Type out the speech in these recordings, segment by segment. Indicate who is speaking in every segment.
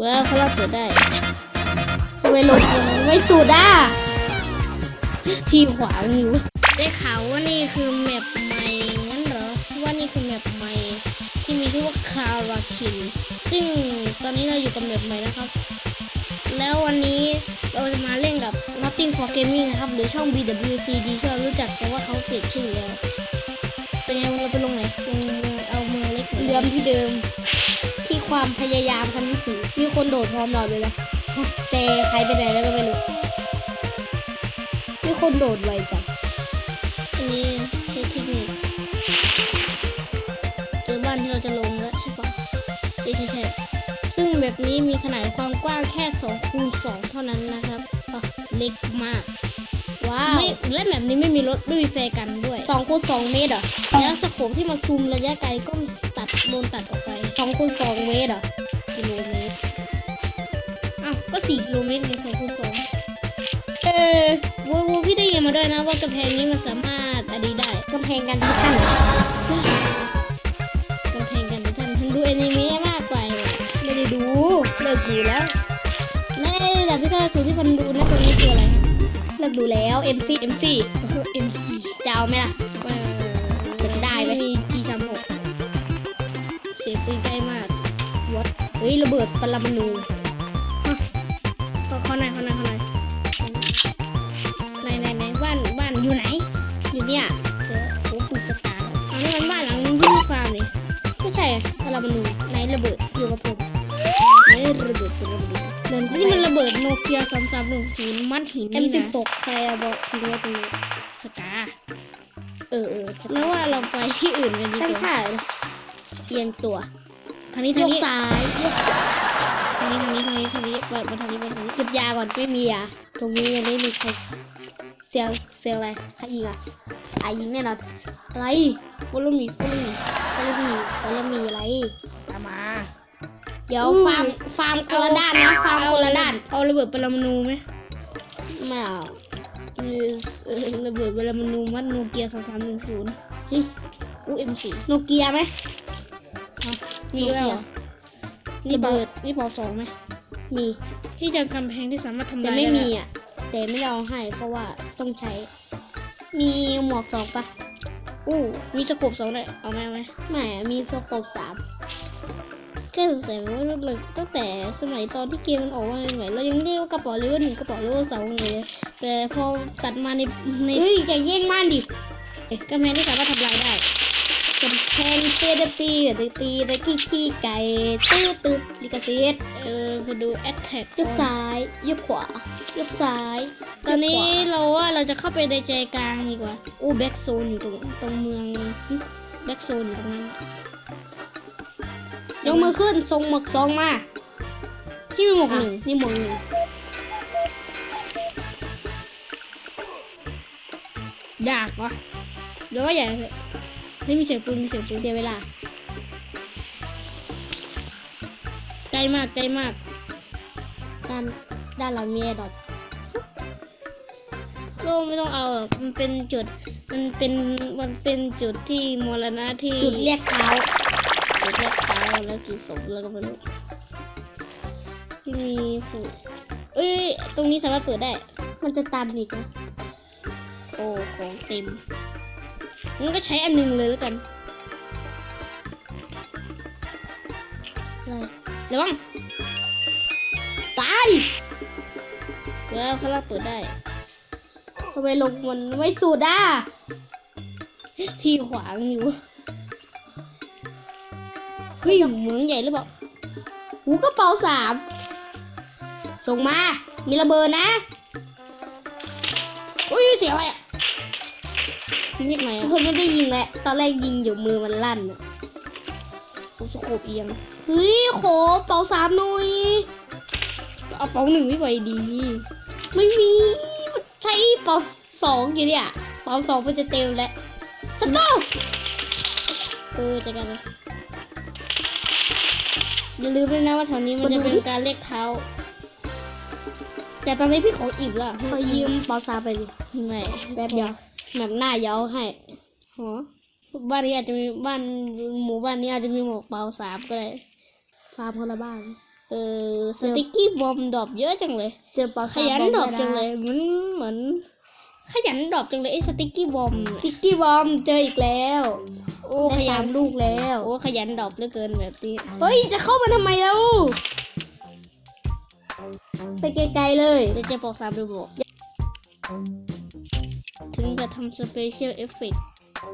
Speaker 1: ว้าวเขาเราเปิดได้
Speaker 2: ทำไมลงมันไม่สุดอะ
Speaker 1: ที่ขวางอยู่ได้ข่าวว่านี่คือแมปใหม่งั้นเหรอว่านี่คือแมปใหม่ที่มีชื่อว่าคาราคินซึ่งตอนนี้เราอยู่กับแมปใหม่นะครับ แล้ววันนี้เราจะมาเล่นกับ Nothing for Gaming นะครับ หรือช่อง BWCD ที่เรารู้จักแต่ว่าเขาเปลี่ยนชื่อแล้วเป็นไงเราไปลงไหนลงเมืองเอาเมืองเล็กหน่อย
Speaker 2: เรือมที่เดิมที่ ความพยายามทำให้ถึงมีคนโดดพร้อมเราเลยนะแต่ใครไปไหนแล้วก็ไม่รู้มีคนโดดไวจัง
Speaker 1: อันนี้ใช้เทคนิคเจอบ้านที่เราจะลงแล้วใช่ปะใช่ใช่ใช่ซึ่งแบบนี้มีขนาดความกว้างแค่2คูณ2เท่านั้นนะครับอะเล็กมาก
Speaker 2: ว้าว
Speaker 1: ไม่และแบบนี้ไม่มีรถไม่มีแฟร์กันด้วย
Speaker 2: สองคูณสองเมตรเหรอ
Speaker 1: แล้วสโคปที่มันซูมระยะไกลก็ตัด โดนตัดออกไป
Speaker 2: สองคูณสองเมตรเหรอ
Speaker 1: กิโลเมตรอ้าวก็4กิโลเมตรเป็น2คูณ2
Speaker 2: เออ
Speaker 1: วูวูพี่ได้ยินมาด้วยนะว่ากำแพงนี้มันสามารถอะไรได้
Speaker 2: กำแพงกันที่ท่าน
Speaker 1: กำแพงกันนะท่านท่านดูอนิเมะมากไปว่ะ
Speaker 2: ไม่ได้ดูเลิกดูแล้ว
Speaker 1: ในแบบที่ท่านสูที่พันดูนะตรงนี้คืออะไร
Speaker 2: เลิกดูแล้ว MC MC
Speaker 1: เอ็มซี
Speaker 2: จะเอาไหมล่ะ
Speaker 1: เสียงปืนใกล้มากวัด
Speaker 2: เฮ้ยระเบิดปรมาณู
Speaker 1: เขาเขาไหนเขาไหนเขาไหนไหนไหนไหนบ้านบ้านอยู่ไหน
Speaker 2: อยู่เนี่ย
Speaker 1: เจอโอ้ปืนสตาร์ทอันนี้มันบ้านหลังนึงที่มีฟาร์มนี่
Speaker 2: ไม่ใช่ปรมาณู
Speaker 1: ไหนระเบิดอยู่กับผมไหนระเบิดเป็นระเบิด
Speaker 2: เดินเข้า
Speaker 1: นี่
Speaker 2: ไป
Speaker 1: มันระเบิดโนเกียสามสามหนึ่งศูนย์มัดหินนี่นะ
Speaker 2: M16 ใครเอาบอกทิ้งไว้ตรงนี้
Speaker 1: สกา
Speaker 2: เออเออสัก
Speaker 1: แล้วว่าเราไปที่อื่นกันดี
Speaker 2: ตั้ง
Speaker 1: กว่า
Speaker 2: ค่า เลยเอียงตัว
Speaker 1: ทางนี้
Speaker 2: ย
Speaker 1: ทาง
Speaker 2: ก
Speaker 1: นี้
Speaker 2: ซ้ายยก
Speaker 1: ทางนี้ทางนี้ทางนี้ทางนี้เปิดมาทางนี้มาทางนี้
Speaker 2: เก็บยาก่อนไม่มียาตรงนี้ยังไม่มีใครเซียลเซียลอะไรใครยิงอะอายิงแน่นอนอะไร
Speaker 1: ฟุลมีฟุลมี
Speaker 2: ก็เลยมีก็เลยมีอะไร
Speaker 1: ตามมา
Speaker 2: เดี๋ยว
Speaker 1: อุ้ย
Speaker 2: ฟาร์มฟาร์มคนละด้านนะฟาร์มคนละด้าน
Speaker 1: เอาระเบิดปรมาณูไหม
Speaker 2: ไม่เอา
Speaker 1: เออเออระเบิดปรมาณูมัดโนเกียสามสามหนึ่งศูนย์
Speaker 2: เฮ้ย
Speaker 1: อู้เอ็มสี่
Speaker 2: โนเกียไหม
Speaker 1: มีแล้วเหรอนี่
Speaker 2: ระ
Speaker 1: เปิ
Speaker 2: เบิ
Speaker 1: ด
Speaker 2: ด
Speaker 1: นี่เป่าสองไหม
Speaker 2: มี
Speaker 1: ที่จะกำแพงที่สามารถทำ
Speaker 2: แต่
Speaker 1: ลาย
Speaker 2: ไม่
Speaker 1: ด้
Speaker 2: มีอะ แต่ไม่ได้เอาให้เพราะว่าต้องใช้ มีหมวกสองปะ
Speaker 1: อู้มีสกบสองเลยเอาไหมเอาไหม
Speaker 2: ไม่อะมีสโคปสาม
Speaker 1: แค่สงสัยว่าเราตั้งแต่สมัยตอนที่เกมมันออกมาใหม่ๆเรายังเรียกว่ากระเป๋าเลเวลหนึ่งกระเป๋าเลเวลสองเลยแต่พอตัดมาในใน
Speaker 2: เฮ้ยอย่าแย่งม่านดิ
Speaker 1: กำแพงที่สามารถทำลายได้
Speaker 2: เป็นแพนเปียดปีดปีดขี้ขี้ไก่ตื้อตื้อลิกาซิต
Speaker 1: เออไปดู attack
Speaker 2: ยกซ้ายยกขวายกซ้าย
Speaker 1: ตอนนี้เราว่าเราจะเข้าไปในใจกลางดีกว่า อู้แบ็กโซนอยู่ตรงตรงเมืองแบ็กโซนอยู่ตรงนั้น
Speaker 2: ยกมือขึ้นทรงหมวกสองมา
Speaker 1: ที่มีหมวกหนึ่ง
Speaker 2: นี่หมวกหนึ่ง
Speaker 1: ยากวะเดี๋ยวว่าอย่เลย ไม่มีเสียงปืนมีเสียงปืน
Speaker 2: เสียเวลา
Speaker 1: ใกล้มากใกล้มาก
Speaker 2: ด้านด้านเรามีแอร์ดรอป
Speaker 1: ก็ไม่ต้องเอาหรอกมันเป็นจุด มันเป็นมันเป็นจุดที่มรณะที่
Speaker 2: จุดเรียกเท้า
Speaker 1: จุดแรกเท้าแล้วกี่ศพแล้วก็ไม่รู้ที่มีฝูเอ้ย ตรงนี้สามารถเปิดได้
Speaker 2: มันจะตันอีกนะ
Speaker 1: โอ้ ของเต็ม งั้นก็ใช้อันหนึ่งเลยแล้วกัน
Speaker 2: อะไร
Speaker 1: ระวัง
Speaker 2: ตาย
Speaker 1: แล้วเขาลากเปิดได้
Speaker 2: ทำไมลงมันไม่สุดอะ
Speaker 1: ที่ขวางอยู่เฮ้ยเหมืองใหญ่หรือเปล่า
Speaker 2: หูกระเป๋าสามส่งมา มีระเบิดนะ
Speaker 1: อุ้ยเสียอะไรอะ ทิ้งยังไง
Speaker 2: ทุ
Speaker 1: อะ
Speaker 2: กคนไม่ได้ยิงแหละ ตอนแรกยิงอยู่มือมันลั่นอะ
Speaker 1: โอ้สโคปเอียง
Speaker 2: เฮ้ยโขเป๋าสามหน่อย
Speaker 1: เอาเป๋าหนึ่งไม่ไหวดี
Speaker 2: ไม่มีใช้เป๋าสองอยู่เนี่ยเป๋าสองมันจะเต็มแล้วสต๊อป
Speaker 1: เออจัดการเลยอย่าลืมด้วยนะว่าแถวนี้มันจะเป็นการเรียกเท้า แต่ตอนนี้พี่ขออิ่มละ
Speaker 2: ขอยืมเป๋าสามไปดิ
Speaker 1: ไม่
Speaker 2: แป๊บเดียว แบบหน้าเย้าให้
Speaker 1: หอบ้านนี้อาจจะมีบ้านหมู่บ้านนี้อาจจะมีหมวกเปล่าสามก็ได้
Speaker 2: ฟาร์มคนละบ้าน
Speaker 1: โอ้เออสติกกี้บอมดรอปเยอะจังเลย
Speaker 2: เจอปลา
Speaker 1: ขยันดรอปจังเลยเหมือนเหมือน ขยันดรอปจังเลยไอ้สติกกี้บอม
Speaker 2: ติ๊กกี้บอมเจออีกแล้ว
Speaker 1: โอ้ข
Speaker 2: ได้
Speaker 1: ยั
Speaker 2: สานมลูกแล้ว
Speaker 1: โอ้ขยันดรอปเหลือเกินแบบนี้
Speaker 2: เฮ้ยจะเข้ามาทำไมแล้วไปไกลๆเลย
Speaker 1: เดี๋ยวจะบอกสามดูบอก ถึงจะทำสเปเชียลเอฟเฟกต์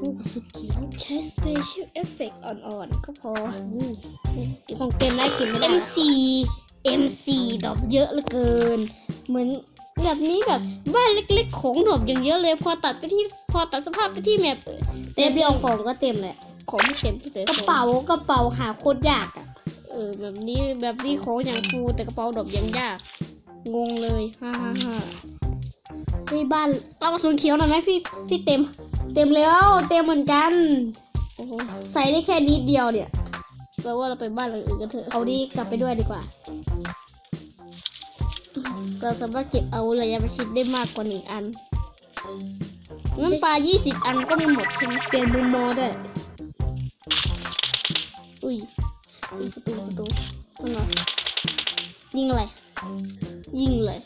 Speaker 2: ลูกสุดเขียว
Speaker 1: ใช้สเปเชียลเอฟเฟกต์อ่อนๆ ก็พอ
Speaker 2: ของเต็มได้กินไม่ได้
Speaker 1: MC MC ดรอปเยอะเหลือเกิน เหมือนแบบนี้แบบบ้านเล็กๆ ของดรอปอย่างเยอะเลย พอตัดไปที่พอตัดสภาพไปที่แมป
Speaker 2: เต็มเดียวของก็เต็มเลย
Speaker 1: ของไม่เต็มที่เต็ม
Speaker 2: กระเป๋ากระเป๋าหาโคตรยากอะ
Speaker 1: เออแบบนี้แบบนี้ของอย่างฟูแต่กระเป๋าดรอปยังยาก งงเลยฮ่าฮ่าฮ่า
Speaker 2: ที่บ้าน
Speaker 1: เอากระสุนเขียวหน่อยไหมพี่พี่เต็ม
Speaker 2: เต็มแล้วเต็มเหมือนกัน
Speaker 1: โอ้โห
Speaker 2: ใส่ได้แค่นิดเดียวเนี่ย
Speaker 1: เราว่าเราไปบ้านหลังอื่นกันเถอะ
Speaker 2: เอาดีกลับไปด้วยดีกว่า
Speaker 1: เราสามารถเก็บเอาระยะประชิดได้มากกว่าหนึ่งอันงั้นปลา20อันก็ไม่หมดใช่ไหม
Speaker 2: เปลี่ยนมุมมองด้วย
Speaker 1: อุ้ยอุ้ยประตูประตูมันมายิงอะไรยิงเลย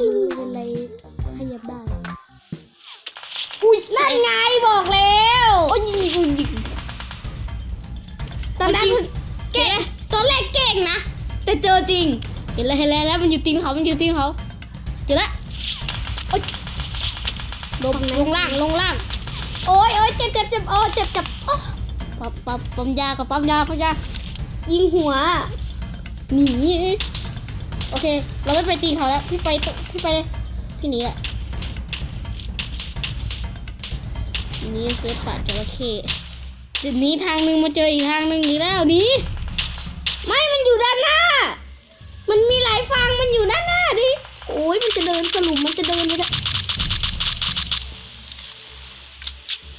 Speaker 2: เออเป็นไรขยับได้อุ้ยนั่นไงบอกแล้ว
Speaker 1: โอ้ยยิงยิงยิง
Speaker 2: ตอนนั้น
Speaker 1: เก่ง
Speaker 2: ตอนแรกเก่งนะ แต่เจอจริง
Speaker 1: เห็นแล้วเห็นแล้วแล้วมันอยู่ตีนเขา มันอยู่ตีนเขา เจอแล้วโอ๊ยลงลงล่างลงล่าง
Speaker 2: โอ้ยโอ้ยเจ็บเจ็บเจ็บโอ้ยเจ็บเจ็บโอ้
Speaker 1: ปั๊บปั๊บปั๊มยากับปั๊มยาปั๊มยา
Speaker 2: ยิงหัว
Speaker 1: หนี โอเค เราไม่ไปตีนเขาแล้วพี่ไปพี่ไปพี่หนีแหละนี่เสือป่าจระเข้เดี๋ยวหนี้ทางหนึ่งมาเจออีกทางหนึ่งหนีแล้วนี
Speaker 2: ไม่มันอยู่ด้านหน้า มันมีหลายฟังมันอยู่ด้านหน้าดิโอ้ยมันจะเดินสรุปมันจะเดินไม่ได้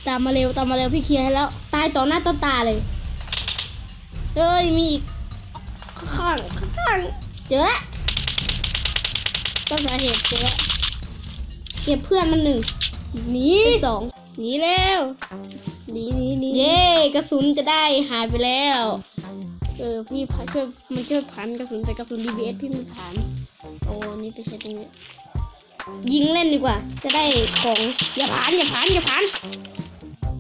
Speaker 1: ตามมาเร็วตามมาเร็วพี่เคลียร์ให้แล้ว
Speaker 2: ตายต่อหน้าต่อตาเลย
Speaker 1: เอ้ยมีอีกข้างข้าง
Speaker 2: เจอละ
Speaker 1: ต้นสาเหตุเจอแล้ว
Speaker 2: เก็บเพื่อนมันหนึ่ง
Speaker 1: หนี
Speaker 2: เป็นสอง
Speaker 1: หนีแล้วหนีหนีหนี
Speaker 2: เย้กระสุนจะได้หายไปแล้ว
Speaker 1: เออพี่พาช่วยมันช่วยพันกระสุนแต่กระสุน DBS พี่ไม่ผ่านโอ้นี่ไปใช้ตรงนี้
Speaker 2: ยิงเล่นดีกว่า จะได้ของ
Speaker 1: อย่าผ่านอย่าผ่านอย่าผ่าน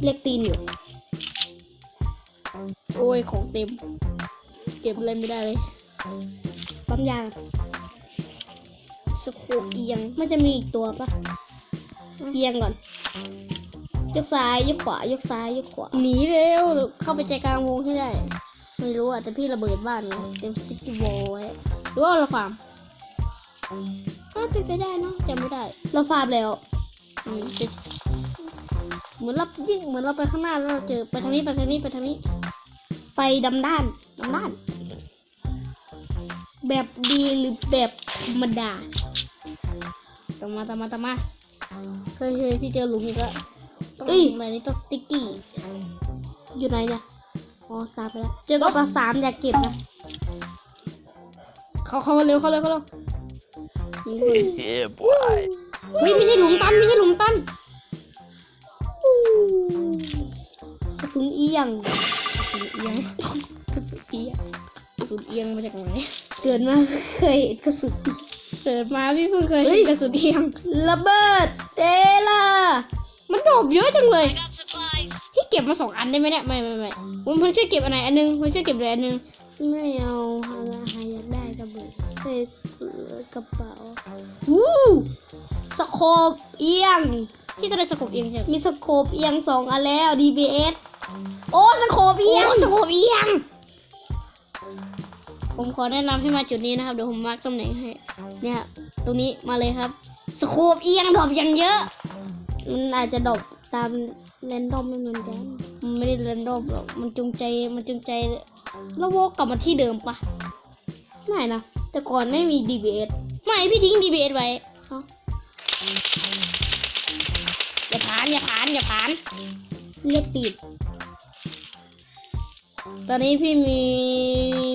Speaker 2: เล็กตีนอยู่
Speaker 1: โอ้ยของเต็ม เก็บอะไรไม่ได้เลย
Speaker 2: ปั๊มยาง
Speaker 1: สโคปเอียง
Speaker 2: มันจะมีอีกตัวปะเอียงก่อน ยกซ้ายยกขวายกซ้ายยกขวา
Speaker 1: หนีเร็ว เข้าไปใจกลางวงให้ได้ ไม่รู้อะแต่พี่ระเบิดบ้านไงเต็มสติ๊กเกอร์บอลไว้หรือว่าเราฟาร์มอ้าวเป็นไปได้เนอะจำไม่ได้
Speaker 2: เราฟาร์มแล้ว
Speaker 1: อืมจะเหมือนเรายิ่งเหมือนเราไปข้างหน้าแล้วเราเจอไปทางนี้ไปทางนี้ไปทางนี้
Speaker 2: ไปดำด้านดำด้าน แบบดีหรือแบบธรรมดา
Speaker 1: ตามมาตามมาตามมาเคยเคยพี่เจอหลุมอีกแล้วต้อง
Speaker 2: เอ้ย
Speaker 1: แบบนี้ต้องสติ๊กกี้
Speaker 2: อยู่ไหนเนี่ยอ๋อตามไปแล้ว เจอกับปลาสามอยากเก็บนะ
Speaker 1: เขาเขามาเร็วเขาเร็วเขาเร็วนี่คน
Speaker 3: Yeah, boy.
Speaker 1: เฮ้ยไม่ใช่หลุมตันไม่ใช่หลุมตัน
Speaker 2: กระสุนเอียง
Speaker 1: กระสุนเอียงกระสุนเอียงกระสุนเอียงมาจากไหน
Speaker 2: เกิดมาเคยเห็นกระสุนเอียง
Speaker 1: เกิดมาพี่เพิ่งเคย
Speaker 2: เฮ้
Speaker 1: เห็
Speaker 2: ย
Speaker 1: นกระสุนเอียง
Speaker 2: ระเบิดเดล่า
Speaker 1: มันดรอปเยอะจังเลยพี่เก็บมาสองอันได้ไหมเนี่ยไม่ไม่ไม่ผมเพิ่งช่วยเก็บอันไหนอันนึงผมช่วยเก็บอะไรอันนึง
Speaker 2: ไม่เอาหาหาอยากได้กระเบิดเฮ้ยกระเป๋า
Speaker 1: วู้
Speaker 2: สโคปเอียง
Speaker 1: พี่ก็ได้สกบเอียงใช่ไหม
Speaker 2: มีสโคปเอียงสองอันแล้ว DBS โอ้สโคปเอี
Speaker 1: เอี
Speaker 2: ย
Speaker 1: ย
Speaker 2: ง
Speaker 1: งสกบเอียง ผมขอแนะนำให้มาจุดนี้นะครับเดี๋ยวผมมาร์กตำแหน่งให้เนี่ยตรงนี้มาเลยครับสโคบเอียงดรอปอย่างเยอะ
Speaker 2: มันอาจจะดรอปตามแรนดอมไม่เหมือนกัน
Speaker 1: มันไม่ได้เรนดอมหรอกมันจงใจมันจงใจแล้ววกกลับมาที่เดิมปะ
Speaker 2: ไม่นะแต่ก่อนไม่มี DBS
Speaker 1: ไม่พี่ทิ้ง DBS ไว้
Speaker 2: เอ้า
Speaker 1: อย่าผ่านอย่าผ่านอย่าผ่าน
Speaker 2: เรียกติด
Speaker 1: ตอนนี้พี่มี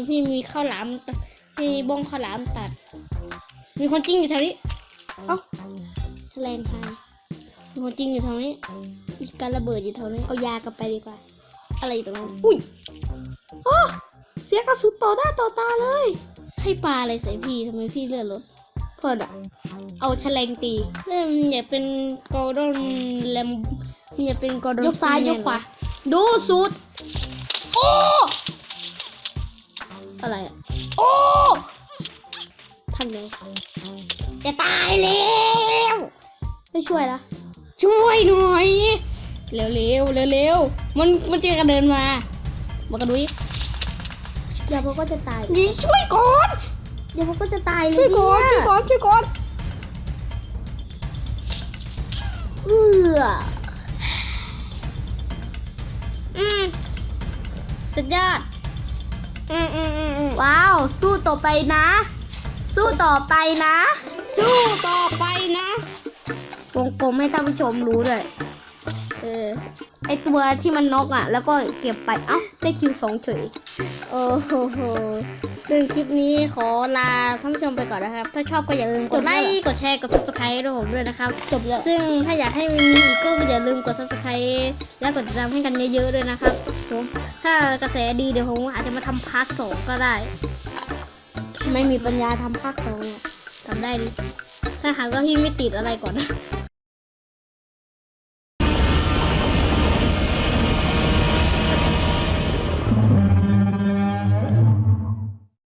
Speaker 1: พี่มีข้าวหลามตพี่บ้องข้าวหลามตัด มีคนจริงอยู่แถวนี้
Speaker 2: เอ้าแฉลงไทย
Speaker 1: มีคนจริงอยู่แถวนี้มีการระเบิดอยู่แถวนี้
Speaker 2: เอายากลับไปดีกว่า
Speaker 1: อะไรอยู่ตรงนั้น
Speaker 2: อุ้ยอ้อเสียกระสุนต่อหน้าต่อตาเลย
Speaker 1: ให้ปลาอะไรใส่พี่ทำไมพี่เลือดลด
Speaker 2: เพิ่นอะเอาแฉลงตี
Speaker 1: เริ่มอย่าเป็นกอร์ดอนแลมอย่าเป็นกอร์ดอน
Speaker 2: ยกซ้ายยกขวาดูสุด โอ้
Speaker 1: อะไรอะ
Speaker 2: โอ้
Speaker 1: ทำไง
Speaker 2: จะตายแล้วไม่ช่วยละ
Speaker 1: ช่วยหน่อย เร็วเร็วเร็วเร็วๆมันมันจะกระเดินมาบอกกระดุย
Speaker 2: เดี๋ยวพวกก็จะตาย
Speaker 1: นี่ช่วยก่อน
Speaker 2: เดี๋ยวพวกก็จะตายเลย
Speaker 1: ช่วยก่อน
Speaker 2: เนี่
Speaker 1: ช่วยก่อนช่วยก่อน
Speaker 2: เอือ
Speaker 1: อื สุดยอด อืมอืมอืมอืม
Speaker 2: ว้าว สู้ต่อไปนะ สู้ต่อไปนะ
Speaker 1: สู้ต่อไปนะ
Speaker 2: วงกลมให้ท่านผู้ชมรู้ด้วย
Speaker 1: เออ
Speaker 2: ไอตัวที่มันนกอะ แล้วก็เก็บไป เอ้า ได้คิวสองเฉย
Speaker 1: โอ้โหซึ่งคลิปนี้ขอลาท่านผู้ชมไปก่อนนะครับ ถ้าชอบก็อย่าลืมกดไลค์กดแชร์กด subscribe ด้วยผมด้วยนะครับ
Speaker 2: จบแล้ว
Speaker 1: ซึ่งถ้าอยากให้มีอีกก็อย่าลืมกด subscribe และกดติดตามให้กันเยอะๆด้วยนะครับผมถ้ากระแสดีเดี๋ยวผมอาจจะมาทำพาร์ทสองก็ได้
Speaker 2: ไม่มีปัญญาทำภาคสองอะ
Speaker 1: ทำได้ดิถ้าหากว่าพี่ไม่ติดอะไรก่อนนะ